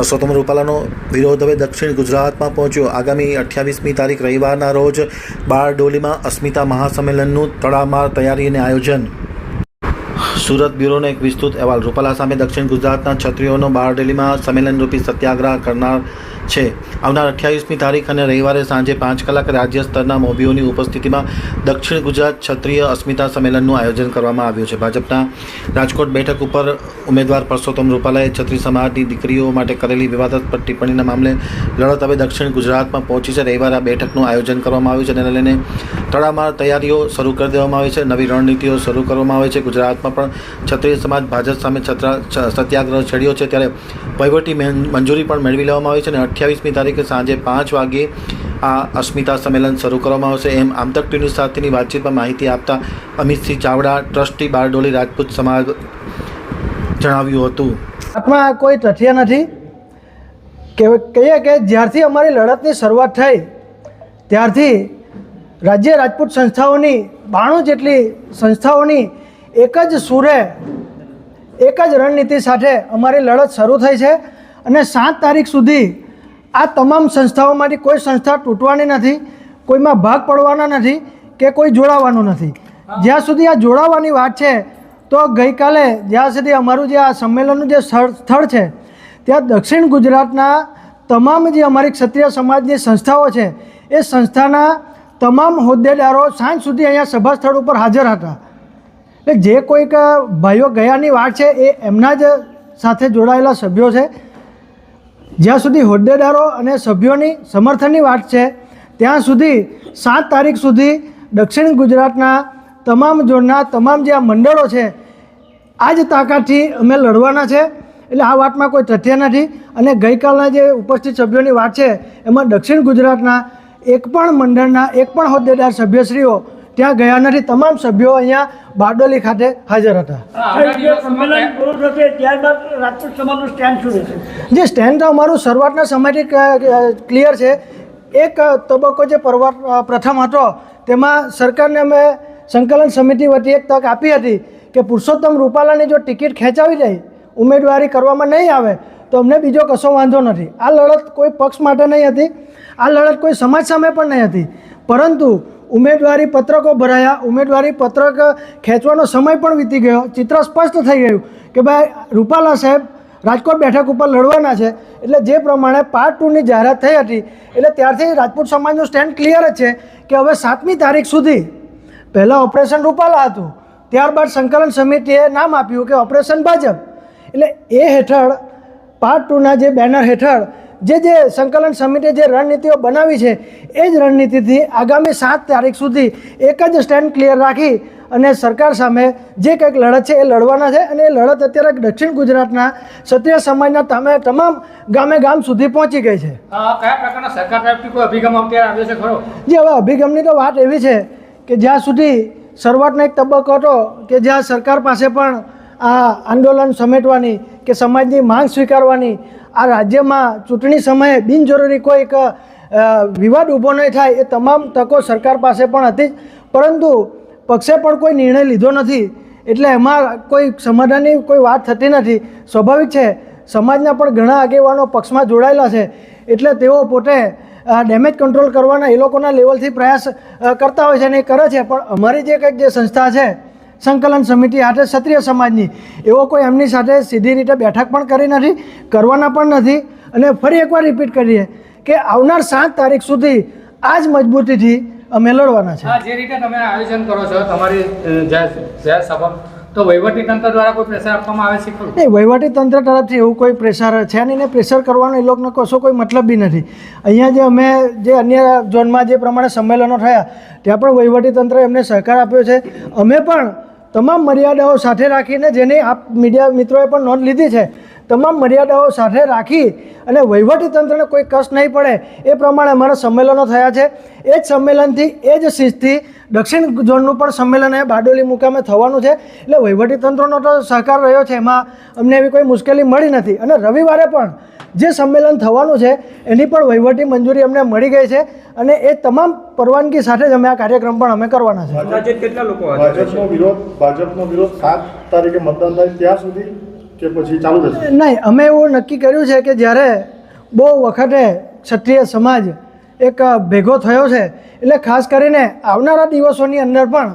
પરસોત્તમ રૂપાલાનો વિરોધ હવે દક્ષિણ ગુજરાતમાં પહોંચ્યો. આગામી અઠ્યાવીસમી તારીખ રવિવારના રોજ બારડોલીમાં અસ્મિતા મહાસંમેલનનું તડામાર તૈયારી અને આયોજન સુરત બ્યુરોનો એક વિસ્તૃત અહેવાલ. રૂપાલા સામે દક્ષિણ ગુજરાતના છત્રીઓનો બારડેલીમાં સંમેલનરૂપી સત્યાગ્રહ કરનાર છે. આવનાર અઠ્યાવીસમી તારીખ અને રવિવારે સાંજે પાંચ કલાક રાજ્ય સ્તરના મોભીઓની ઉપસ્થિતિમાં દક્ષિણ ગુજરાત ક્ષત્રિય અસ્મિતા સંમેલનનું આયોજન કરવામાં આવ્યું છે. ભાજપના રાજકોટ બેઠક ઉપર ઉમેદવાર પરસોત્તમ રૂપાલાએ છત્રી સમાજની દીકરીઓ માટે કરેલી વિવાદાસ્પદ ટિપ્પણીના મામલે લડત હવે દક્ષિણ ગુજરાતમાં પહોંચી છે. રવિવારે આ બેઠકનું આયોજન કરવામાં આવ્યું છે. અને લઈને તડામાર તૈયારીઓ શરૂ કરી દેવામાં આવી છે. નવી રણનીતિઓ શરૂ કરવામાં આવી છે. ગુજરાતમાં પણ ક્ષત્રિય સમાજ, ભાજપ સામે સત્યાગ્રહ છેડ્યો છે. ત્યારે વહીવટી મંજૂરી પણ મેળવી લેવામાં આવી છે અને અઠ્યાવીસમી તારીખે સાંજે પાંચ વાગ્યે આ અસ્મિતા સંમેલન શરૂ કરવામાં આવશે. એમ આમતક ટીવી સાથેની વાતચીતમાં માહિતી આપતા અમિતસિંહ ચાવડા, ટ્રસ્ટી બારડોલી રાજપૂત સમાજ જણાવ્યું હતું. આત્મા કોઈ તથ્ય નથી? કે કહીએ કે જ્યારથી અમારી લડતની શરૂઆત થઈ, ત્યારથી રાજ્ય રાજપૂત સંસ્થાઓની બાણું જેટલી સંસ્થાઓની એક જ સૂરે, એક જ રણનીતિ સાથે અમારી લડત શરૂ થઈ છે અને સાત તારીખ સુધી આ તમામ સંસ્થાઓમાંથી કોઈ સંસ્થા તૂટવાની નથી, કોઈમાં ભાગ પડવાના નથી કે કોઈ જોડાવાનું નથી. જ્યાં સુધી આ જોડાવાની વાત છે, તો ગઈકાલે જ્યાં સુધી અમારું જે આ સંમેલનનું જે સ્થળ છે, ત્યાં દક્ષિણ ગુજરાતના તમામ જે અમારી ક્ષત્રિય સમાજની સંસ્થાઓ છે, એ સંસ્થાના તમામ હોદ્દેદારો સાંજ સુધી અહીંયા સભા સ્થળ ઉપર હાજર હતા. એટલે જે કોઈક ભાઈઓ ગયાની વાત છે એ એમના જ સાથે જોડાયેલા સભ્યો છે. જ્યાં સુધી હોદ્દેદારો અને સભ્યોની સમર્થનની વાત છે, ત્યાં સુધી સાત તારીખ સુધી દક્ષિણ ગુજરાતના તમામ ઝોનના તમામ જે આ મંડળો છે, આ જ તાકાતથી અમે લડવાના છે. એટલે આ વાતમાં કોઈ તથ્ય નથી. અને ગઈકાલના જે ઉપસ્થિત સભ્યોની વાત છે, એમાં દક્ષિણ ગુજરાતના એક પણ મંડળના, એક પણ હોદ્દેદાર સભ્યશ્રીઓ ત્યાં ગયા નથી. તમામ સભ્યો અહીંયા બારડોલી ખાતે હાજર હતા. જે સ્ટેન્ડ તો અમારું શરૂઆતના સમયથી ક્લિયર છે. એક તબક્કો જે પરવા પ્રથમ હતો, તેમાં સરકારને અમે સંકલન સમિતિ વતી એક તક આપી હતી કે પુરુષોત્તમ રૂપાલાની જો ટિકિટ ખેંચાવી જાય ઉમેદવારી કરવામાં નહીં આવે તો અમને બીજો કશો વાંધો નથી. આ લડત કોઈ પક્ષ માટે નહીં હતી, આ લડત કોઈ સમાજ સામે પણ નહીં હતી. પરંતુ ઉમેદવારી પત્રકો ભરાયા, ઉમેદવારી પત્રક ખેંચવાનો સમય પણ વીતી ગયો. ચિત્ર સ્પષ્ટ થઈ ગયું કે ભાઈ, રૂપાલા સાહેબ રાજકોટ બેઠક ઉપર લડવાના છે. એટલે જે પ્રમાણે પાર્ટ ટુની જાહેરાત થઈ હતી, એટલે ત્યારથી રાજપૂત સમાજનું સ્ટેન્ડ ક્લિયર જ છે કે હવે સાતમી તારીખ સુધી પહેલાં ઓપરેશન રૂપાલા હતું. ત્યારબાદ સંકલન સમિતિએ નામ આપ્યું કે ઓપરેશન ભાજપ. એટલે એ હેઠળ પાર્ટ ટુના જે બેનર હેઠળ જે જે સંકલન સમિતિએ જે રણનીતિઓ બનાવી છે એ જ રણનીતિથી આગામી સાત તારીખ સુધી એક જ સ્ટેન્ડ ક્લિયર રાખી અને સરકાર સામે જે કંઈક લડત છે એ લડવાના છે અને એ લડત અત્યારે દક્ષિણ ગુજરાતના ક્ષત્રિય સમાજના તમે તમામ ગામે ગામ સુધી પહોંચી ગઈ છે. કયા પ્રકારના સરકાર તરફથી કોઈ અભિગમ અત્યારે આવ્યો છે ખરો? જે હવે અભિગમની તો વાત એવી છે કે જ્યાં સુધી શરૂઆતનો એક તબક્કો હતો કે જ્યાં સરકાર પાસે પણ આ આંદોલન સમેટવાની કે સમાજની માંગ સ્વીકારવાની આ રાજ્યમાં ચૂંટણી સમયે બિનજરૂરી કોઈક એક વિવાદ ઊભો નહીં થાય એ તમામ તકો સરકાર પાસે પણ હતી પરંતુ પક્ષે પણ કોઈ નિર્ણય લીધો નથી. એટલે એમાં કોઈ સમાધાનની કોઈ વાત થતી નથી. સ્વાભાવિક છે, સમાજના પણ ઘણા આગેવાનો પક્ષમાં જોડાયેલા છે. એટલે તેઓ પોતે ડેમેજ કંટ્રોલ કરવાના એ લોકોના લેવલથી પ્રયાસ કરતા હોય છે અને એ કરે છે. પણ અમારી જે કંઈક જે સંસ્થા છે સંકલન સમિતિ સાથે ક્ષત્રિય સમાજની. એવો કોઈ એમની સાથે સીધી રીતે બેઠક પણ કરી નથી કરવાના પણ નથી અને ફરી એકવાર રિપીટ કરીએ કે આવનાર સાત તારીખ સુધી આ જ મજબૂતીથી અમે લડવાના છે. જે રીતે તમે આયોજન કરો છો તમારી જાહેર સભા. તો વહીવટી તંત્ર દ્વારા કોઈ પ્રેશર આપવામાં આવે છે ખરું? નહીં વહીવટી તંત્ર તરફથી એવું કોઈ પ્રેશર છે નહીં ને પ્રેશર કરવાનો એ લોકોને કશો કોઈ મતલબ બી નથી. અહીંયા જે અમે જે અન્ય ઝોનમાં જે પ્રમાણે સંમેલનો થયા ત્યાં પણ વહીવટી તંત્ર એમને સહકાર આપ્યો છે. અમે પણ તમામ મર્યાદાઓ સાથે રાખીને જેની આપ મીડિયા મિત્રોએ પણ નોંધ લીધી છે, તમામ મર્યાદાઓ સાથે રાખી અને વહીવટી તંત્રને કોઈ કષ્ટ નહીં પડે, એ પ્રમાણે અમારા સંમેલનો થયા છે. એ જ સંમેલનથી, એ જ શિસ્તથી દક્ષિણ ઝોનનું પણ સંમેલન એ બારડોલી મુકામે થવાનું છે. એટલે વહીવટી તંત્રનો તો સહકાર રહ્યો છે એમાં અમને એવી કોઈ મુશ્કેલી મળી નથી. અને રવિવારે પણ જે સંમેલન થવાનું છે એની પણ વહીવટી મંજૂરી અમને મળી ગઈ છે અને એ તમામ પરવાનગી સાથે જ અમે આ કાર્યક્રમ પણ અમે કરવાના છે? ભાજપનો વિરોધ ભાજપનો વિરોધ સાત તારીખે મતદાન થાય ત્યાં સુધી કે પછી ચાલુ રહેશે? નહીં અમે એવું નક્કી કર્યું છે કે જ્યારે બહુ વખતે ક્ષત્રિય સમાજ એક ભેગો થયો છે. એટલે ખાસ કરીને આવનારા દિવસોની અંદર પણ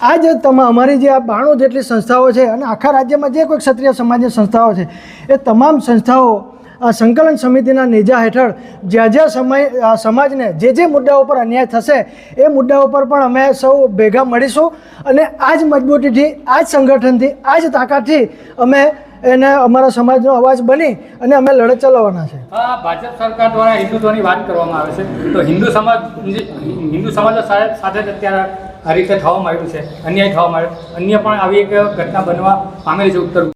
આ જે તમામ અમારી જે આ બાણું જેટલી સંસ્થાઓ છે અને આખા રાજ્યમાં જે કોઈ ક્ષત્રિય સમાજની સંસ્થાઓ છે, એ તમામ સંસ્થાઓ આ સંકલન સમિતિના નેજા હેઠળ જ્યાં જ્યાં સમય સમાજને જે જે મુદ્દાઓ પર અન્યાય થશે, એ મુદ્દાઓ પર પણ અમે સૌ ભેગા મળીશું. અને આ જ મજબૂતીથી આ જ સંગઠનથી આ જ તાકાતથી અમે એને અમારા સમાજનો અવાજ બની અને અમે લડત ચલાવવાના છે. ભાજપ સરકાર દ્વારા હિન્દુત્વની વાત કરવામાં આવે છે. તો હિન્દુ સમાજ હિન્દુ સમાજ સાથે જ અત્યારે આ રીતે થવામાં આવ્યું છે. અન્યાય થવામાં આવ્યો. અન્ય પણ આવી એક ઘટના બનવા પામેલી છે ઉત્તર